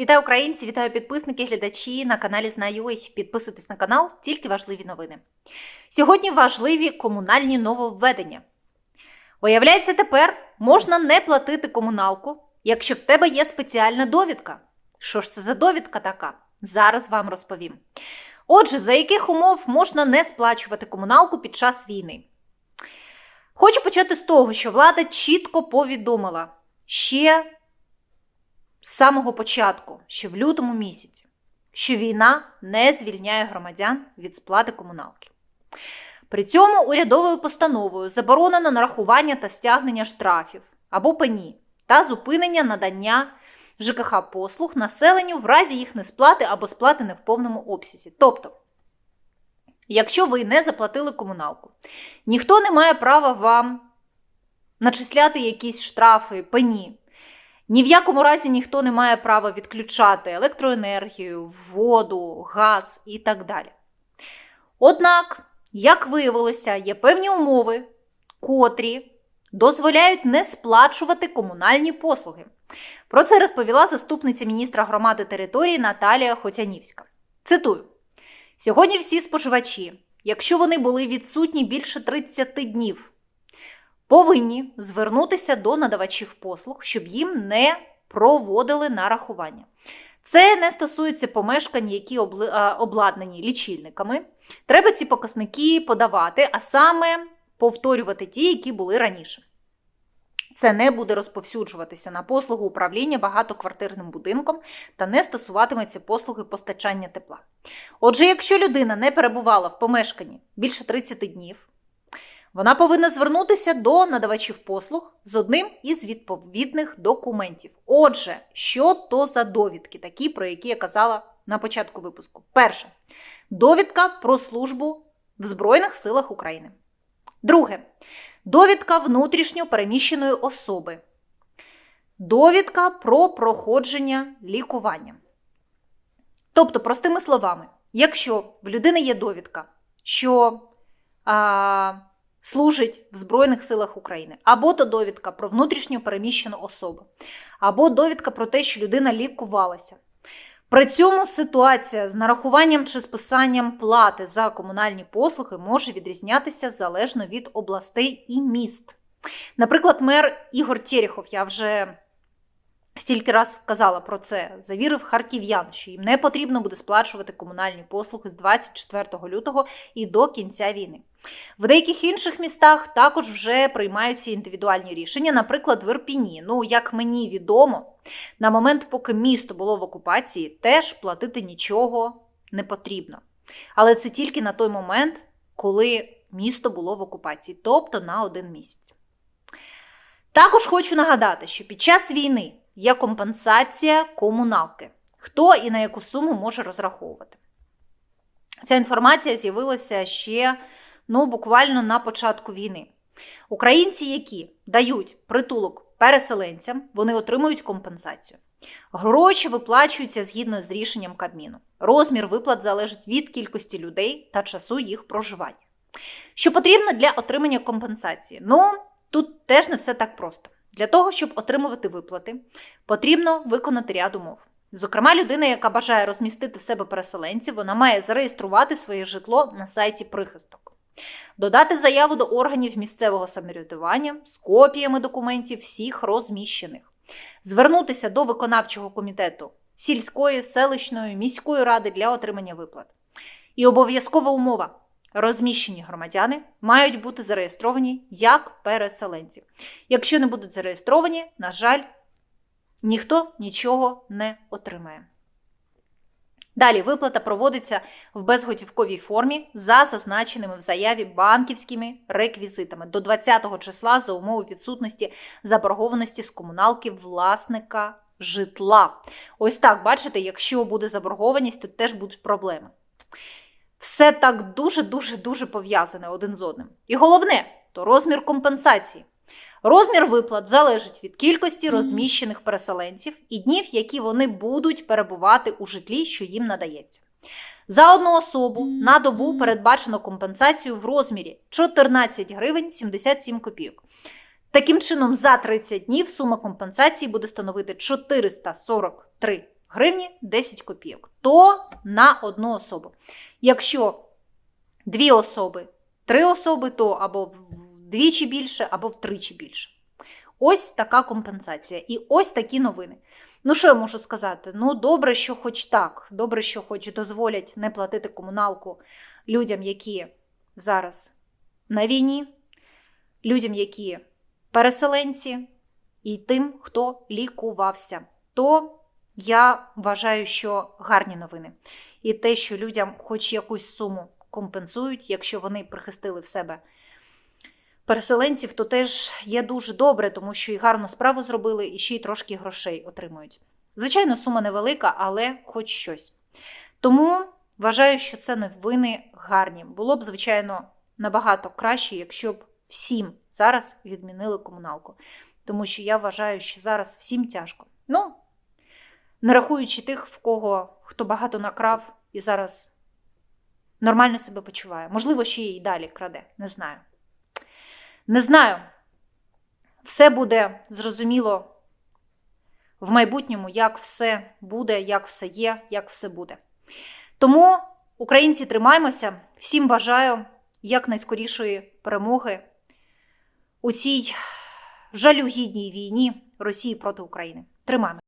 Вітаю українці, вітаю підписники, глядачі на каналі Знаю.ось. Підписуйтесь на канал, тільки важливі новини. Сьогодні важливі комунальні нововведення. Виявляється, тепер можна не платити комуналку, якщо в тебе є спеціальна довідка. Що ж це за довідка така? Зараз вам розповім. Отже, за яких умов можна не сплачувати комуналку під час війни? Хочу почати з того, що влада чітко повідомила ще з самого початку, ще в лютому місяці, що війна не звільняє громадян від сплати комуналки. При цьому урядовою постановою заборонено нарахування та стягнення штрафів або пені та зупинення надання ЖКХ послуг населенню в разі їх несплати або сплати не в повному обсязі. Тобто, якщо ви не заплатили комуналку, ніхто не має права вам начисляти якісь штрафи, пені. Ні в якому разі ніхто не має права відключати електроенергію, воду, газ і так далі. Однак, як виявилося, є певні умови, котрі дозволяють не сплачувати комунальні послуги. Про це розповіла заступниця міністра громади території Наталія Хоцянівська. Цитую: сьогодні всі споживачі, якщо вони були відсутні більше 30 днів, повинні звернутися до надавачів послуг, щоб їм не проводили нарахування. Це не стосується помешкань, які обладнані лічильниками. Треба ці показники подавати, а саме повторювати ті, які були раніше. Це не буде розповсюджуватися на послугу управління багатоквартирним будинком та не стосуватиметься послуги постачання тепла. Отже, якщо людина не перебувала в помешканні більше 30 днів, вона повинна звернутися до надавачів послуг з одним із відповідних документів. Отже, що то за довідки, такі, про які я казала на початку випуску? Перше, довідка про службу в Збройних силах України. Друге, довідка внутрішньо переміщеної особи. Довідка про проходження лікування. Тобто, простими словами, якщо в людини є довідка, що а, служить в Збройних силах України, або то довідка про внутрішньо переміщену особу, або довідка про те, що людина лікувалася. При цьому ситуація з нарахуванням чи списанням плати за комунальні послуги може відрізнятися залежно від областей і міст. Наприклад, мер Ігор Терехов, я вже стільки раз казала про це, завірив харків'ян, що їм не потрібно буде сплачувати комунальні послуги з 24 лютого і до кінця війни. В деяких інших містах також вже приймаються індивідуальні рішення, наприклад, в Ірпіні. Ну, як мені відомо, на момент, поки місто було в окупації, теж платити нічого не потрібно. Але це тільки на той момент, коли місто було в окупації, тобто на один місяць. Також хочу нагадати, що під час війни є компенсація комуналки. Хто і на яку суму може розраховувати? Ця інформація з'явилася ще ну, буквально на початку війни. Українці, які дають притулок переселенцям, вони отримують компенсацію. Гроші виплачуються згідно з рішенням Кабміну. Розмір виплат залежить від кількості людей та часу їх проживання. Що потрібно для отримання компенсації? Ну, тут теж не все так просто. Для того, щоб отримувати виплати, потрібно виконати ряд умов. Зокрема, людина, яка бажає розмістити в себе переселенців, вона має зареєструвати своє житло на сайті прихисток, додати заяву до органів місцевого самоврядування з копіями документів всіх розміщених, звернутися до виконавчого комітету сільської, селищної, міської ради для отримання виплат. І обов'язкова умова. Розміщені громадяни мають бути зареєстровані як переселенці. Якщо не будуть зареєстровані, на жаль, ніхто нічого не отримає. Далі виплата проводиться в безготівковій формі за зазначеними в заяві банківськими реквізитами до 20-го числа за умови відсутності заборгованості з комуналки власника житла. Ось так, бачите, якщо буде заборгованість, то теж будуть проблеми. Все так дуже-дуже дуже пов'язане один з одним. І головне то розмір компенсації. Розмір виплат залежить від кількості розміщених переселенців і днів, які вони будуть перебувати у житлі, що їм надається. За одну особу на добу передбачено компенсацію в розмірі 14 гривень 77 копійок. Таким чином, за 30 днів сума компенсації буде становити 443 гривні 10 копійок. То на одну особу. Якщо дві особи, три особи, то або вдвічі більше, або втричі більше. Ось така компенсація. І ось такі новини. Ну, що я можу сказати? Ну, добре, що хоч так. Добре, що хоч дозволять не платити комуналку людям, які зараз на війні, людям, які переселенці, і тим, хто лікувався. То я вважаю, що гарні новини. І те, що людям хоч якусь суму компенсують, якщо вони прихистили в себе переселенців, то теж є дуже добре, тому що і гарну справу зробили, і ще й трошки грошей отримують. Звичайно, сума невелика, але хоч щось. Тому вважаю, що це новини гарні. Було б, звичайно, набагато краще, якщо б всім зараз відмінили комуналку. Тому що я вважаю, що зараз всім тяжко. Ну, не рахуючи тих, в кого хто багато накрав і зараз нормально себе почуває. Можливо, ще й далі краде. Не знаю. Не знаю. Все буде зрозуміло в майбутньому, як все буде, як все є, як все буде. Тому, українці, тримаймося. Всім бажаю якнайскорішої перемоги у цій жалюгідній війні Росії проти України. Тримаємо.